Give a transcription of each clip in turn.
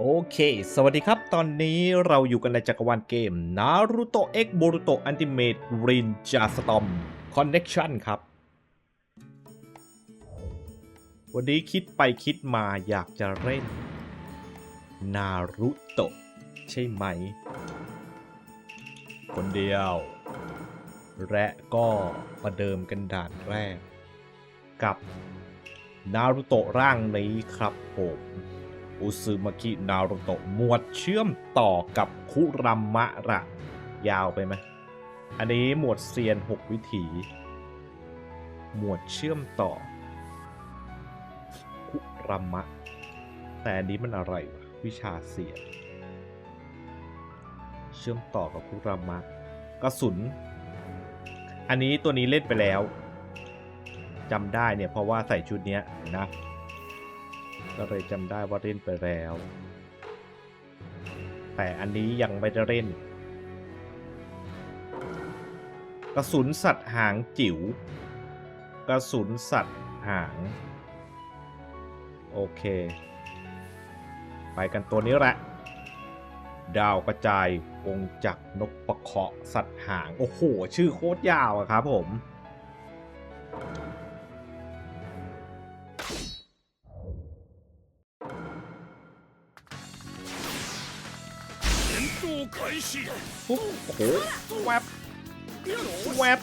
โอเค สวัสดีครับ ตอนนี้เราอยู่กันในจักรวาลเกม Naruto X Boruto Ultimate Ninja Storm Connection ครับ วันนี้คิดไปคิดมาอยากจะเล่นนารุโตะใช่ไหม คนเดียว และก็ประเดิมกันด่านแรก กับนารุโตร่างนี้ครับผม อุซึมากินารุโตะหมวดเชื่อมต่อกับคุรัมมะระ ยาวไปไหมอันนี้หมวดเซียน 6 วิถี หมวดเชื่อมต่อ คุรัมมะ แต่อันนี้มันอะไรวะ วิชาเสียน เชื่อมต่อกับคุรัมมะกระสุน อันนี้ตัวนี้เล่นไปแล้วจำได้เนี่ย เพราะว่าใส่ชุดเนี้ยนะ ก็เลยจำได้ว่าเล่นไปแล้ว แต่อันนี้ยังไม่ได้เล่น กระสุนสัตว์หางจิ๋ว กระสุนสัตว์หาง โอเค ไปกันตัวนี้แหละ ดาวกระจายวงจักนกประเคาะสัตว์หาง โอ้โห ชื่อโคตรยาวอะครับผม ปุ๊บโอ้โหแวบแวบ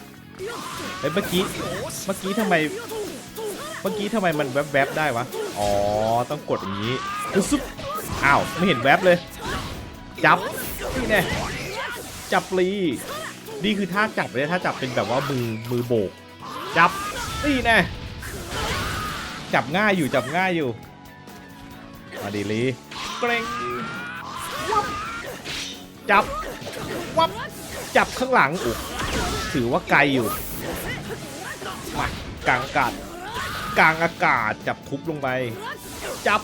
เฮ้ยเมื่อกี้เมื่อกี้ทำไมเมื่อกี้ทำไมมันแวบแวบๆได้วะอ๋อต้องกดอย่างนี้คือซุปอ้าวไม่เห็นแวบเลย จับนี่แน่จับลีนี่คือท่าจับเลยถ้าจับเป็นแบบว่ามือมือโบก จับนี่แน่จับง่ายอยู่จับง่ายอยู่มาดีลีเกรงวับ จับวับจับข้างหลังอุยถือว่าไกลอยู่มากลางอากาศกลางอากาศจับทุบลงไป จับ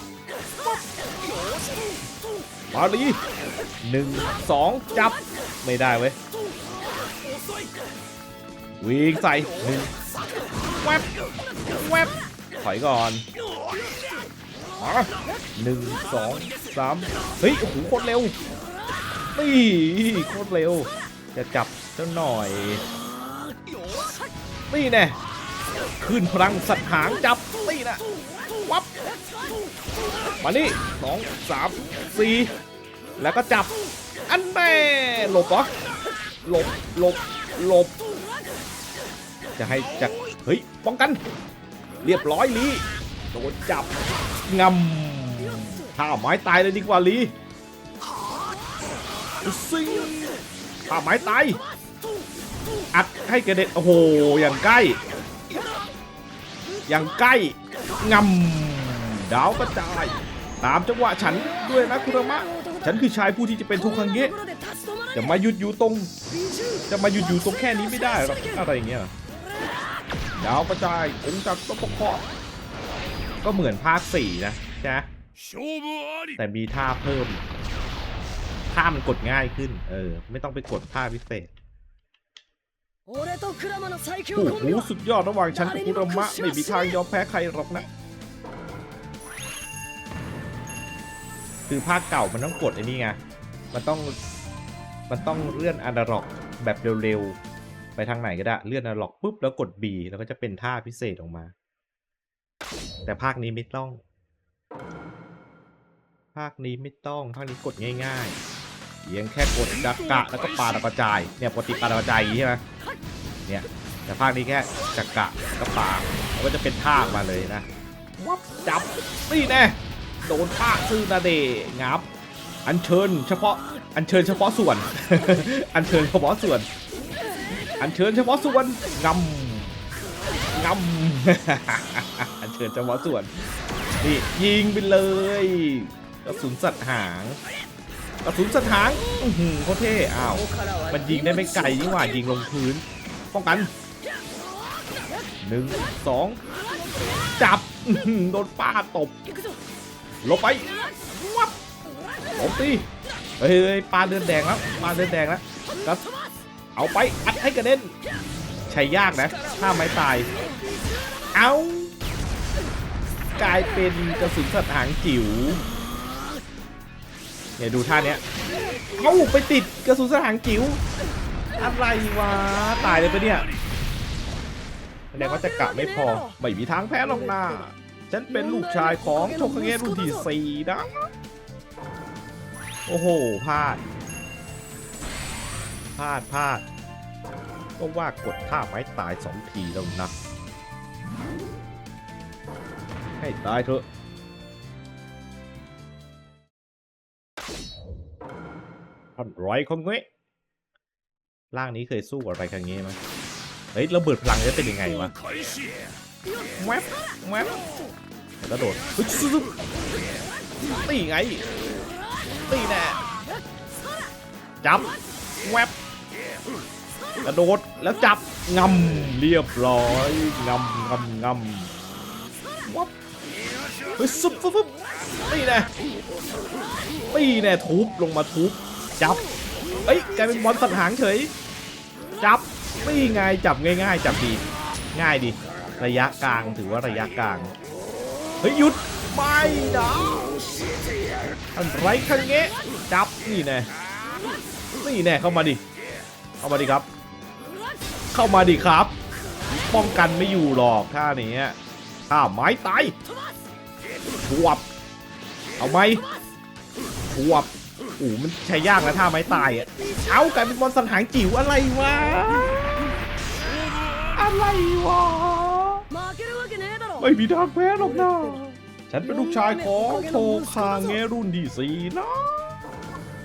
บมาดีหนึ่งสองจับไม่ได้เว้ยวิ่งใส่หนึ่งแวบแวบถอยก่อนหนึ่งสองสามเฮ้ยโอ้โหโคตรเร็ว นี่โคตรเร็ว จะจับเจ้าหน่อย นี่แน่ขึ้นพลังสัตว์หางจับนี่นะวับมานี่สองสามสี่แล้วก็จับ อันแน่หลบเหรอหลบหลบหลบ จะให้จักเฮ้ย ป้องกัน เรียบร้อยลีโดนจับงำท่าไม้ตายเลยดีกว่าลี ซิผ่าไม้ตายอัดให้กระเด็นโอ้โห อย่างใกล้ อย่างใกล้งำดาวกระจาย ตามจังหวะฉันด้วยนะคุรามะ ฉันคือชายผู้ที่จะเป็นทุกขังเงี้ยจะมาหยุดอยู่ตรง จะมาหยุดอยู่ตรงแค่นี้ไม่ได้หรอกอะไรเงี้ยดาวกระจายองค์จักรก็ประกอบก็เหมือนภาคสี่นะใช่ไหมแต่มีท่าเพิ่ม ท่ามันกดง่ายขึ้น เออ ไม่ต้องไปกดท่าพิเศษโอ้โหสุดยอดระหว่างฉันกับคุรามะไม่มีทางยอมแพ้ใครหรอกนะ คือภาคเก่ามันต้องกดไอ้นี่ไง มันต้อง มันต้องเลื่อนอนาล็อกแบบเร็วๆ ไปทางไหนก็ได้ เลื่อนอนาล็อกปุ๊บแล้วกด B แล้วก็จะเป็นท่าพิเศษออกมา แต่ภาคนี้ไม่ต้อง ภาคนี้ไม่ต้อง ภาคนี้กดง่าย ๆ เพียงแค่กดดักกะแล้วก็ปาดาวกระจายเนี่ยปกติปาดาวกระจายอย่างนี้ใช่ไหมเนี่ยแต่ภาคนี้แค่จักกะแล้วก็ปาแล้วก็จะเป็นท่ามาเลยนะวับจับนี่แน่โดนท่าซื่อนาเดงับ อัญเชิญเฉพาะอัญเชิญเฉพาะส่วน อัญเชิญเฉพาะส่วน อัญเชิญเฉพาะส่วนงำงำอัญเชิญเฉพาะส่วนนี่ยิงไปเลยกระสุนสัตว์หาง กระสุนสัตว์หางอื้อหือโคตรเท่อ้าว มันยิงได้ไม่ไกลยิ่งกว่ายิงลงพื้น ป้องกันหนึ่งสองจับโดนป้าตบหลบไปวับหลบตีเฮ้ยเฮ้ยปลาเดือนแดงแล้วปลาเดือนแดงแล้วก็เอาไปอัดให้กระเด็นใช้ยากนะ ถ้าไม้ตาย เอากลายเป็นกระสุนสัตว์หางจิ๋ว เนี่ยดูท่าเนี้ย เอ้าไปติดกระสุนสถานจิ๋วอะไรวะตายเลยปะเนี่ยแสดงว่าจะกะไม่พอไม่มีทางแพ้หรอกนะฉันเป็นลูกชายของโชคเงะรุ่นที่สี่นะโอ้โหพลาดพลาดพลาดก็ว่ากดท่าไม้ตายสองทีแล้วนะให้ตายเถอะ ท่านไรคงเงะร่างนี้เคยสู้กับไรคังเงะไหมเฮ้ยระเบิดพลังจะเป็นยังไงวะแวบแวบแล้วก็โดดปึ๊บซึบตีไงตีแน่จับแวบกระโดดแล้วจับงำเรียบร้อยงำงำงำวับเฮ้ยซุบฟุบฟุบตีแน่ตีแน่ทุบลงมาทุบ จับเอ้ยกลายเป็นบอลสัตว์หางเฉย จับนี่ไงจับง่าย ๆ จับดี ง่ายดี ระยะกลางถือว่าระยะกลาง เฮ้ยหยุดไม่นะท่านไรคังเงะจับนี่แน่นี่แน่เข้ามาดิ เข้ามาดิครับ เข้ามาดิครับ ป้องกันไม่อยู่หรอกท่านี้ท่าไม้ตายชวบเอาไหมชวบ โอ้มันใช้ยากนะท่าไม้ตายอะ เอ้ากลายเป็นบอลสันหางจิ๋วอะไรวะ อะไรวะ ไม่มีทางแพ้หรอกนะ ฉันเป็นลูกชายของโทคาเงรุ่นดีสีนะ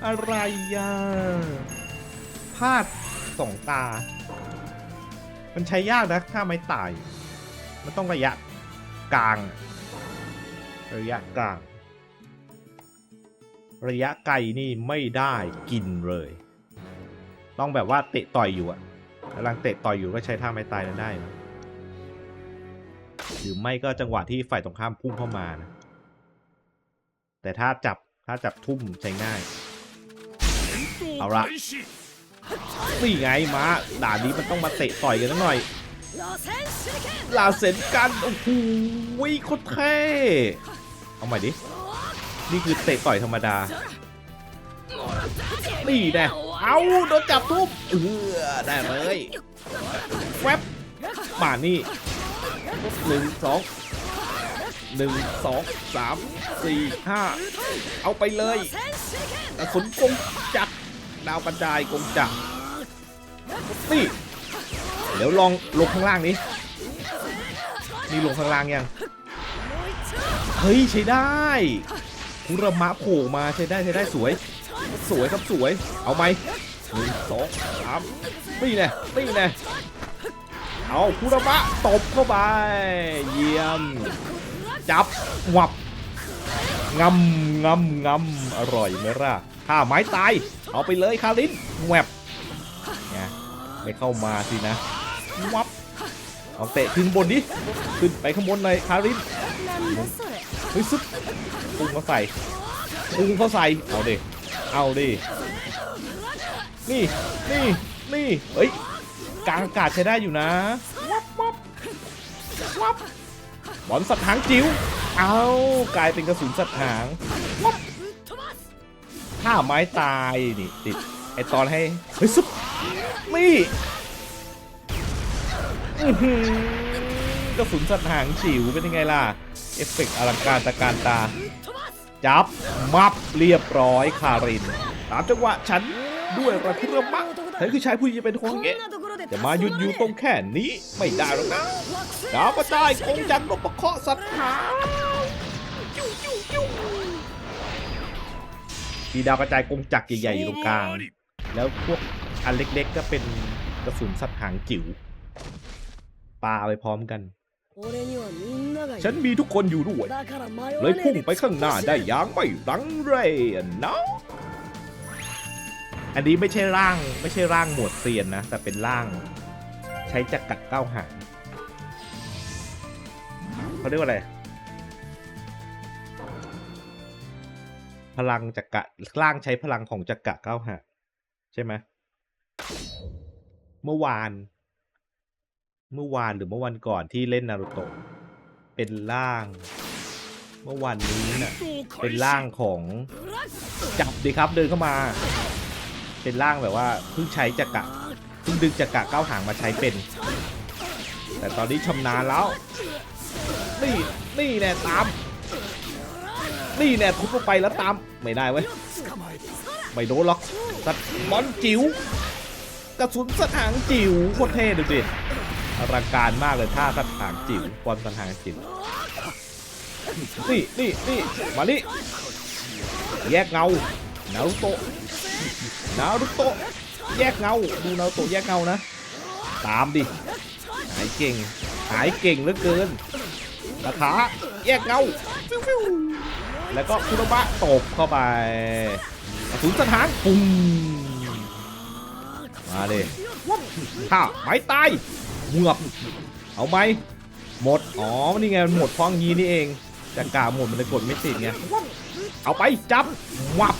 อะไรอะพลาดสองตา มันใช้ยากนะท่าไม้ตาย มันต้องระยะกลาง ระยะกลาง ระยะไกลนี่ไม่ได้กินเลย ต้องแบบว่าเตะต่อยอยู่อะกำลังเตะต่อยอยู่ก็ใช้ท่าไม้ตายนั้นได้นะหรือไม่ก็จังหวะที่ฝ่ายตรงข้ามพุ่งเข้ามานะแต่ถ้าจับถ้าจับทุ่มใช้ง่าย เอาละนี่ไงมาด่านนี้มันต้องมาเตะต่อยกันหน่อยลาเซนกันโอ้โหโคตรเท่เอาใหม่ดิ นี่คือเตะต่อยธรรมดานี่แน่เอาโดนจับทุบเออได้เลยแวบป่านนี่หนึ่งสองหนึ่งสองสามสี่ห้าเอาไปเลยกระสุนกงจักรดาวกระจายกงจักรนี่เดี๋ยวลองลงข้างล่างนี้นี่ลงข้างล่างยัง เฮ้ยใช้ได้ คุระมะโผล่มาใช้ได้ใช้ได้สวย สวยครับสวย เอาไหมหนึ่งสองสามนี่แน่นี่แน่เอาคุระมะตบเข้าไป เยี่ยม จับหวับงำงำงำอร่อยไหมล่ะถ้าไม้ตาย เอาไปเลยคารินแหวบไงไม่เข้ามาสินะวับเอาเตะขึ้นบนดิ ขึ้นไปข้างบนเลยคารินเฮ้ยซึบ ปุงเขาใส่ปุงเขาใส่เอาดิเอาดินี่นี่นี่เฮ้ยกลางอากาศใช้ได้อยู่นะวับวับวับบอลสัตว์หางจิ๋วเอากลายเป็นกระสุนสัตว์หางวับถ้าไม้ตายนี่ติดไอตอนให้เฮ้ยซึบนี่กระสุนสัตว์หางจิ๋วเป็นยังไงล่ะ เอฟเฟกต์อลังการตะการตา จับ มับเรียบร้อยคาริน ตามจังหวะฉันด้วยระคุระมะเธอคือชายผู้หญิงจะเป็นโคงเงะจะมาหยุดอยู่ตรงแค่นี้ไม่ได้หรอกนะดาวกระจายคงจังระเคาะสัตว์หามีดาวกระจายกงจักรใหญ่ๆอยู่ตรงกลาง แล้วพวกอันเล็กๆก็เป็นกระสุนสัตว์หางจิ๋วปาไปพร้อมกัน ฉันมีทุกคนอยู่ด้วย เลยพุ่งไปข้างหน้าได้อย่างไม่รังเรนนะอันนี้ไม่ใช่ร่างไม่ใช่ร่างหมวดเซียนนะ แต่เป็นร่าง ใช้จักกัก้าวหางเขาเรียกว่าอะไร พลังจักระร่างใช้พลังของจักระก้าวหางใช่ไหมเมื่อวาน เมื่อวานหรือเมื่อวันก่อนที่เล่นนารูโตะเป็นร่าง เมื่อวันนี้น่ะเป็นร่างของจับดีครับเดินเข้ามา เป็นร่างแบบว่าเพิ่งใช้จักระเพิ่งดึงจักระก้าวหางมาใช้เป็น แต่ตอนนี้ชำนาญแล้วนี่นี่แน่ตามนี่แน่ทุบลงไปแล้วตามไม่ได้เว้ยไม่โดนหรอกสัตว์บอลจิ๋วกระสุนสัตว์หางจิ๋วโคตรเท่ดูดิ อลังการมากเลยท่าสัตว์หางจิ๋วบอลสัตว์หางจิ๋วนี่นี่นี่มานี่แยกเงานารุโตะนารุโตะแยกเงาดูนารุโตะแยกเงานะ ตามดิหายเก่ง หายเก่งเหลือเกินราคาแยกเงาแล้วก็คุโรบะตบเข้าไปกระสุนสถานปุ้งมาเลยถ้าไม้ตาย เหงือบเอาไหมหมด อ๋อ นี่ไงมันหมดเพราะงี้นี่เองจะกล่าวหมดมันเลยกดไม่ติดไง เอาไปจับวับ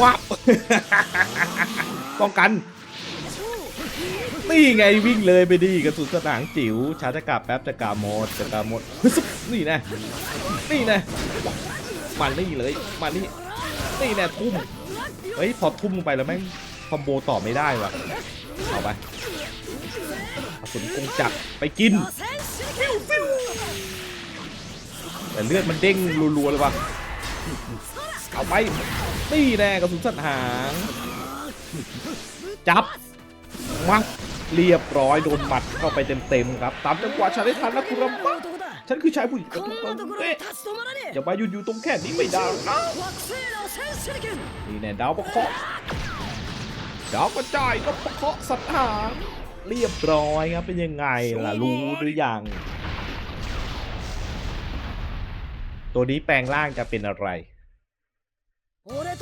วับป้องกัน นี่ไงวิ่งเลยไปดีกระสุนสนางจิ๋วชาร์จกาแป๊บจะกาหมดจะกาหมด นี่นะ นี่นะมานี่เลยมานี่นี่แน่ทุ่ม เฮ้ยพอทุ่มลงไปแล้วแม่ง อมโบต่อไม่ได้ว่ะเอาไปอสุนกงจักไปกิน แต่เลือดมันเด้งรัวๆเลยว่ะเอาไปนี่แน่กระสุนสัตว์หาง จับมัดเรียบร้อยโดนหมัดเข้าไปเต็มๆครับ ตามจังหวะชาได้ทันนะคุณรำพัฉันคือชายผู้หญิงทุกคนอย่ามาหยุดอยู่ตรงแค่นี้ไม่ได้นะนี่แน่ดาวประคอง ดาวกระจายก็ปะเคาะสัตว์หางเรียบร้อยครับเป็นยังไงล่ะรู้หรือยัง ตัวนี้แปลงร่างจะเป็นอะไร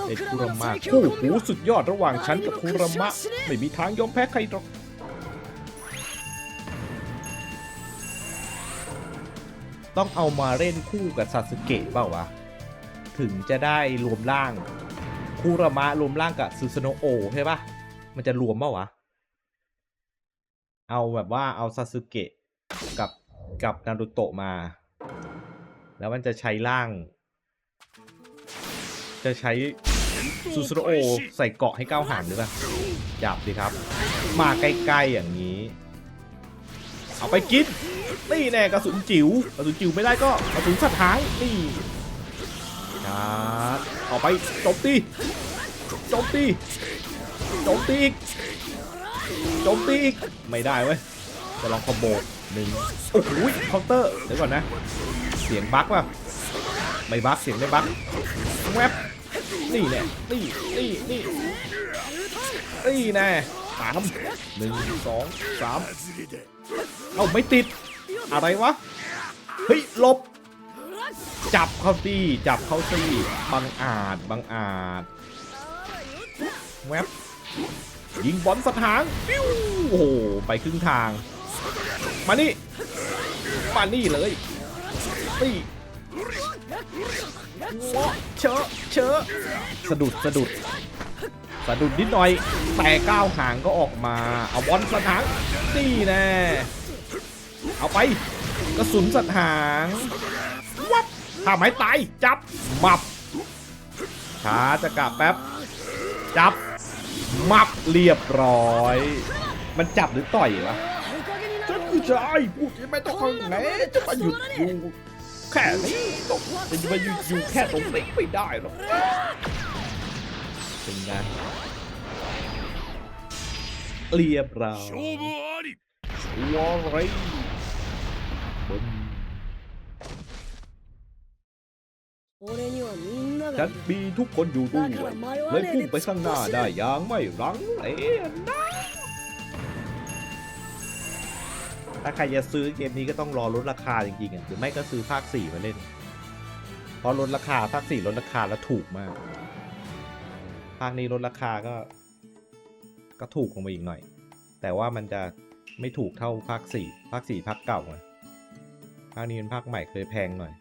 เป็นคุรมะคู่หสุดยอดระหว่างฉันกับคุรมะ ไม่มีทางยอมแพ้ใครหรอกต้องเอามาเล่นคู่กับซาสึเกะเปล่าวะ ถึงจะได้รวมร่าง คุรมะรวมร่างกับซูซโนโอใช่ปะ มันจะรวมเปล่าวะ เอาแบบว่าเอาซาสึเกะกับกับนารูโตะมา แล้วมันจะใช้ร่าง จะใช้ซูซูโอใส่เกาะให้ก้าวหางหรือเปล่าจับดิครับ มาใกล้ๆอย่างนี้ เอาไปกินนี่แน่กระสุนจิ๋วกระสุนจิ๋วไม่ได้ก็กระสุนสัตว์หางนี่นะเอาไปจมตีจมตี โจมตีอีกโจมตีอีกไม่ได้เว้ยจะลองคอมโบหนึ่งโอ้โหเคาน์เตอร์เดี๋ยวก่อนนะ เสียงบั๊กป่ะไม่บั๊กเสียงไม่บั๊กแวบนี่แน่นี่นี่นี่นี่แน่สามหนึ่งสองสามเอ้าไม่ติด อะไรวะ เฮ้ยลบ จับเขาสิจับเขาสิบังอาจบังอาจแวบ ยิงบอลสถานปิ้วโอ้โห ไปครึ่งทาง มานี่ มานี่เลยนี่เงาะเชอะเชอะสะดุดสะดุดสะดุดนิดหน่อย แต่ก้าวหางก็ออกมา เอาบอลสถานนี่แน่เอาไปกระสุนสัตหางวับถ้าไม้ตายจับมับช้าจะกลับแป๊บ จับ มับเรียบร้อย มันจับหรือต่อยวะ おかげにな ฉัน る คือชายพูดไม่ต้องข้างไหนจะมาหยุดอยู่แค่นี้ต้องจะมาหยุดอยู่แค่ตรงนี้ไม่ได้หรอกเป็นไงเรียบร้อย 勝負あり วอลไรบึ้ม 俺にはみんな ฉันมีทุกคนอยู่ด้วยเลยพุ่งไปข้างหน้าได้อย่างไม่รังเลยถ้าใครจะซื้อเกมนี้ก็ต้องรอลดราคาจริงๆอะหรือไม่ก็ซื้อภาค 4 มาเล่น เพราะลดราคาภาค 4 ลดราคาแล้วถูกมาก ภาคนี้ลดราคาก็ ก็ถูกลงไปอีกหน่อย แต่ว่ามันจะไม่ถูกเท่าภาค 4 ภาค 4 ภาคเก่าไงภาคนี้เป็นภาคใหม่เคยแพงหน่อย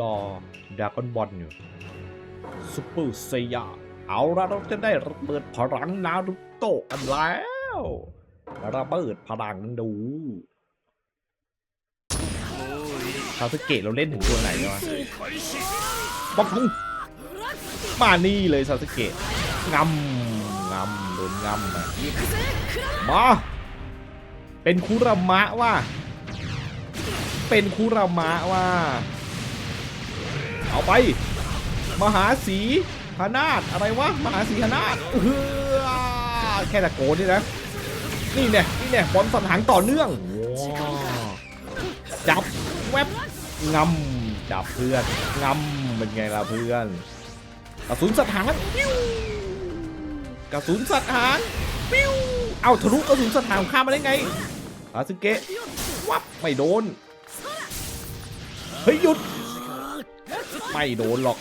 รอดากอนบอลอยู่ซูเปอร์เซียเอาละเราจะได้ระเบิดพลังนารุโตะกันแล้วระเบิดพลังดูซาสเกะเราเล่นถึงตัวไหนวะป้องกันมานี่เลยซาสเกะงำงำโดนงำนะมาเป็นคุรามะว่า เป็นคุรามะว่า เอาไป มหาสีหนาฏอะไรวะ มหาสีหนาฏเออแค่ตะโกนนี่นะ นี่เนี่ยนี่เนี่ยบอลสันหางต่อเนื่องว้าวจับแวบงำจับเพื่อนงำเป็นไงล่ะเพื่อนกระสุนสัตว์หางปิ้วกระสุนสัตว์หางปิ้วเอาทะลุกระสุนสัตว์หางข้ามมาได้ไงอาซึเกะวับไม่โดนเฮ้ยหยุด ไม่โดนหรอก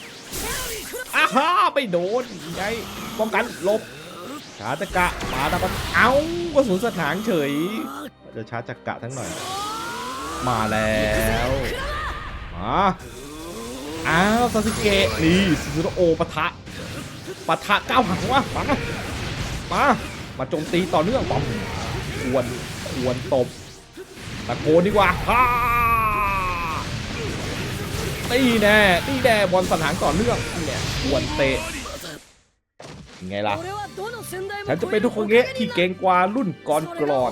อ้าฮ่าไม่โดนไงป้องกันลบชาร์จจักะมาตะปันเอ้ากระสุนสถานเฉย จะชาร์จจักะทั้งหน่อย มาแล้วมาอ้าวซาสึเกะนี่ซูซูโอปะทะปะทะก้าวหังวะมามามาโจมตีต่อเนื่องบอมควรควรตบตะโกนดีกว่าฮ่า ตีแน่ตีแน่บอลสันหางต่อเนื่องเนี่ยน่กวนเตะไงล่ะ ฉันจะเป็นทุกคนเงะที่เก่งกว่ารุ่นก่อนกรอน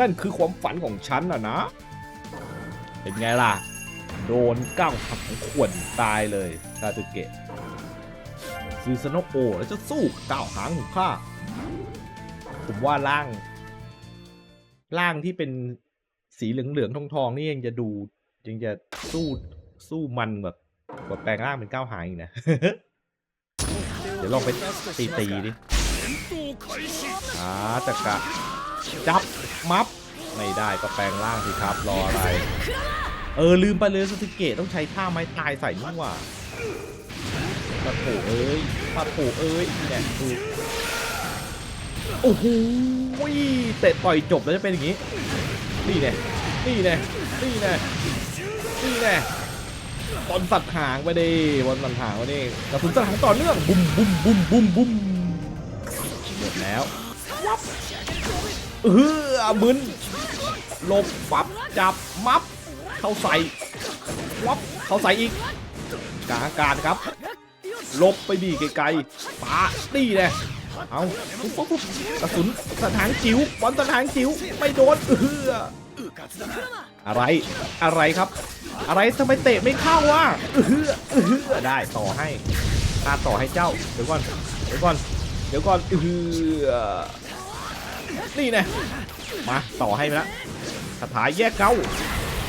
นั่นคือความฝันของฉันอะนะ เป็นไงล่ะ โดนก้าวหักของขวนตายเลยคาตุเกะซูซานโอแล้วจะสู้ก้าวหางของข้าผมว่าล่าง ล่างที่เป็นสีเหลืองๆทองๆนี่ยังจะดูยังจะสู้ สู้มันแบบกว่าแปลงร่างเป็นก้าวหางอีกนะ เดี๋ยวลองไปตีตีๆดิอ่าจักระจับมัฟไม่ได้ก็แปลงร่างสิครับรออะไร เออลืมไปเลยสติเกตต้องใช้ท่าไม้ตายใส่นี่หว่าปะโถเอ้ยปะโถเอ้ยนี่แหละดูโอ้โหเตะต่อยจบแล้วจะเป็นอย่างนี้ นี่แน่นี่แน่นี่แน่นี่แน่ บอลสัตว์หางไปดิบอลสัตว์หางไปดิกระสุนสัตว์หางต่อเนื่องบุ้มบุ้มบุ้มบุ้มบุ้มหมดแล้วเออมึนหลบปับจับมับเข้าใส่วับเข้าใส่อีกกลางอากาศครับหลบไปดีไกลๆปาดีเลยเอาปุ๊บปุ๊บปุ๊บกระสุนสถานจิ๋วบอลสถานจิ๋วไม่โดนเอออะไรอะไรครับ อะไรทำไมเตะไม่เข้าวะเออเออได้ต่อให้ตาต่อให้เจ้า เดี๋ยวก่อน เดี๋ยวก่อน เดี๋ยวก่อนเออนี่แน่มาต่อให้ไปละคาถาแยกเกา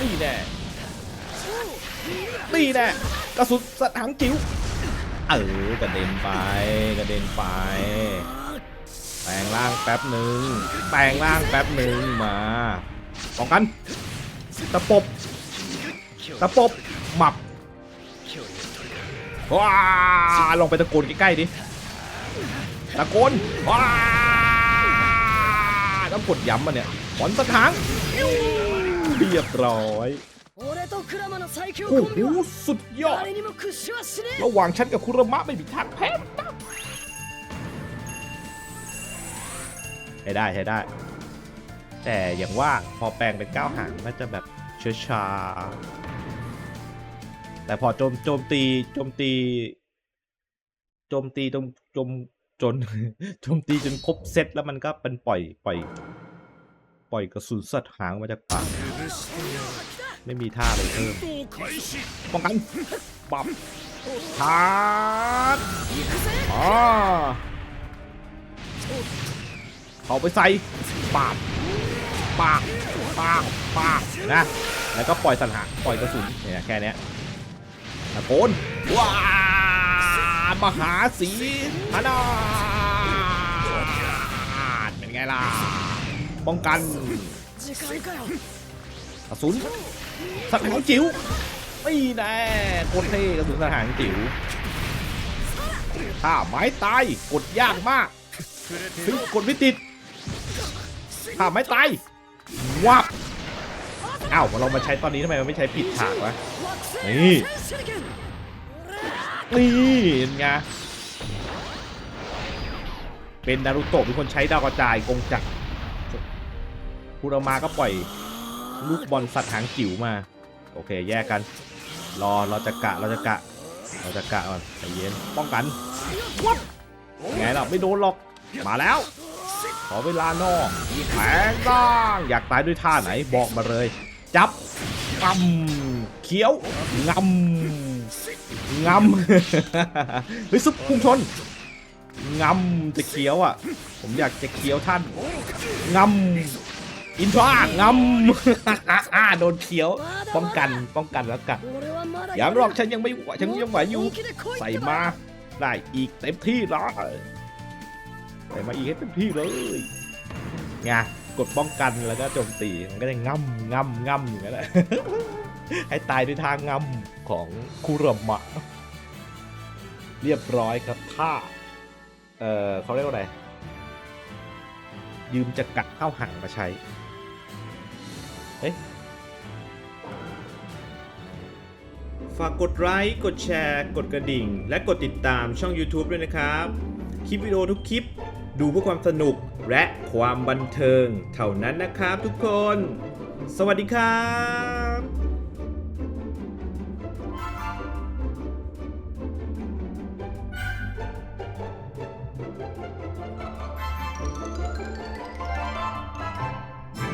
นี่แน่นี่แน่กระสุนสถังจิ๋วเออกระเด็นไปกระเด็นไปแปลงร่างแป๊บหนึ่งแปลงร่างแป๊บหนึ่งมาป้องกันตะปบ ตะปบหมับว้าลองไปตะโกนใกล้ๆดิตะโกนว้าต้องกดย้ำมันเนี่ยขอนสะท้างเรียบร้อยโอ้โหสุดยอด ระหว่างฉันกับคุระมะไม่มีทางแพ้ใช้ได้ใช้ได้ แต่อย่างว่าพอแปลงเป็นก้าวหางมันจะแบบช้าๆ แต่พอโจมโจมตีโจมตีโจมตีจนจมจนโจมตีจนครบเซตแล้วมันก็เป็นปล่อยปล่อย ปล่อยกระสุนสัตว์หางมาจากปากไม่มีท่าเลยเพิ่มป้องกันปับชาร์จอ๋อเอาไปใส่ปากปากปากปากนะแล้วก็ปล่อยสันหางปล่อยกระสุนเนี่ยแค่เนี้ย ตะโกนว้ามหาศีพนาดเป็นไงล่ะ ป้องกันกระสุนสังหารจิ๋วไม่แน่โคตรเท่กระสุนสังหารจิ๋วถ้าไม้ตายกดยากมากถึงกดไม่ติดถ้าไม้ตายวับอ้าวเรามาใช้ตอนนี้ทำไมมันไม่ใช้ผิดฉากวะ นี่นี่เป็นไงเป็นนารุโตะเป็นคนใช้ดาวกระจายกงจักรคุรามาก็ปล่อยลูกบอลสัตว์หางจิ๋วมา โอเค แยกกัน รอเราจะกะเราจะกะ เราจะกะก่อนใจเย็นป้องกันไงล่ะไม่โดนหรอกมาแล้ว ขอเวลานอกแผงบ้างอยากตายด้วยท่าไหนบอกมาเลย จับปั๊ม เขี้ยวงำงำเฮ้ยซุปพุ่งชนงำจะเขี้ยวอะ ผมอยากจะเขี้ยวท่านงำอินทรางำโดนเขี้ยว ป้องกันป้องกันแล้วกันอย่างรอกฉันยังไม่ไหวฉันยังไหวอยู่ ใส่มาได้อีกเต็มที่เลยใส่มาอีกให้เต็มที่เลยไงกดป้องกันแล้วก็โจมตีมันก็จะง่ำง่ำง่ำอย่างนั้นแหละ ให้ตายด้วยทางงำของคุรมะ เรียบร้อยครับท่าเออเขาเรียกว่าอะไรยืมจะกัดเข้าหังมาใช้ เฮ้ย ฝากกดไลค์ กดแชร์ กดกระดิ่ง และกดติดตามช่อง YouTube ด้วยนะครับ คลิปวิดีโอทุกคลิป ดูเพื่อความสนุกและความบันเทิง เท่านั้นนะครับทุกคน สวัสดีครับ